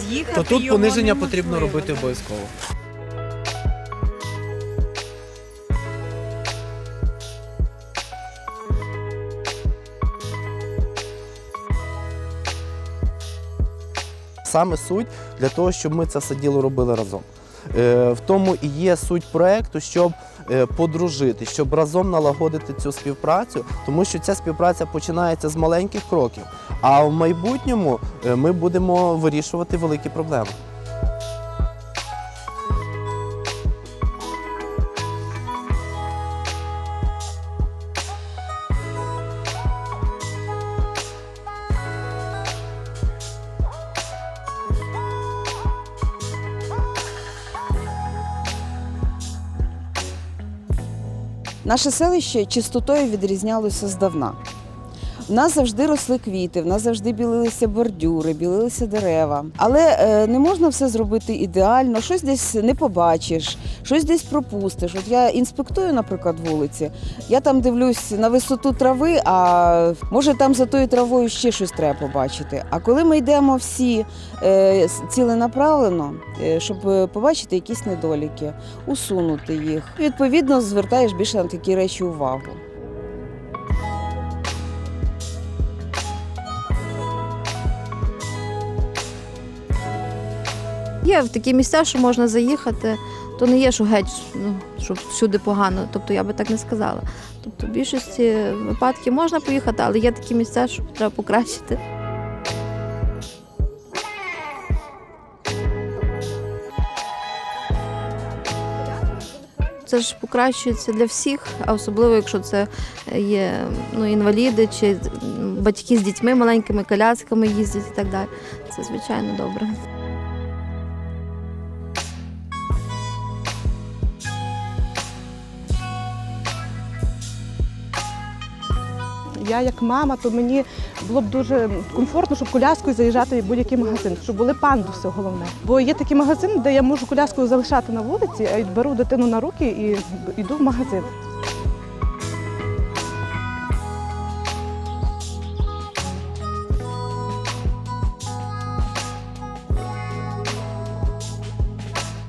з'їхати. То тут його пониження неможливо, потрібно робити обов'язково. Саме суть для того, щоб ми це все діло робили разом. Е, В тому і є суть проекту, щоб е, подружити, щоб разом налагодити цю співпрацю, тому що ця співпраця починається з маленьких кроків. А в майбутньому е, ми будемо вирішувати великі проблеми. Наше селище чистотою відрізнялося здавна. В нас завжди росли квіти, в нас завжди білилися бордюри, білилися дерева. Але е, не можна все зробити ідеально, щось десь не побачиш, щось десь пропустиш. От я інспектую, наприклад, вулиці. Я там дивлюсь на висоту трави, а може там за тою травою ще щось треба побачити. А коли ми йдемо всі е, ціленаправлено, е, щоб е, побачити якісь недоліки, усунути їх, відповідно звертаєш більше на такі речі увагу. Є в такі місця, що можна заїхати, то не є, що геть ну, що всюди погано. Тобто я би так не сказала. Тобто, в більшості випадків можна поїхати, але є такі місця, що треба покращити. Це ж покращується для всіх, а особливо, якщо це є ну, інваліди чи батьки з дітьми маленькими колясками їздять і так далі. Це звичайно добре. Я як мама, то мені було б дуже комфортно, щоб коляскою заїжджати в будь-який магазин, щоб були пандуси головне. Бо є такі магазини, де я можу коляскою залишати на вулиці, а й беру дитину на руки і йду в магазин.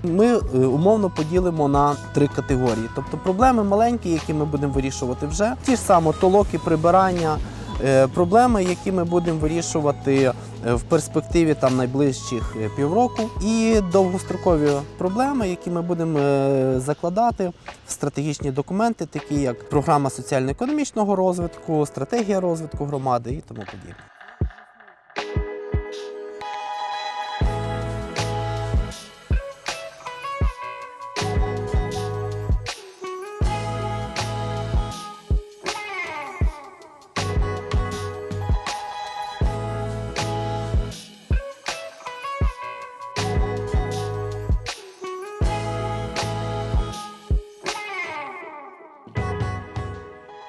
Ми е, умовно поділимо на три категорії. Тобто проблеми маленькі, які ми будемо вирішувати вже. Ті ж само толоки, прибирання, е, проблеми, які ми будемо вирішувати е, в перспективі там найближчих півроку, і довгострокові проблеми, які ми будемо закладати в стратегічні документи, такі як програма соціально-економічного розвитку, стратегія розвитку громади і тому подібне.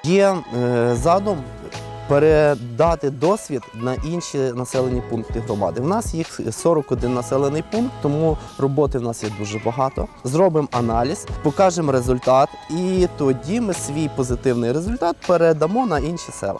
Є е, задум передати досвід на інші населені пункти громади. У нас їх 41 населений пункт, тому роботи в нас є дуже багато. Зробимо аналіз, покажемо результат, і тоді ми свій позитивний результат передамо на інші села.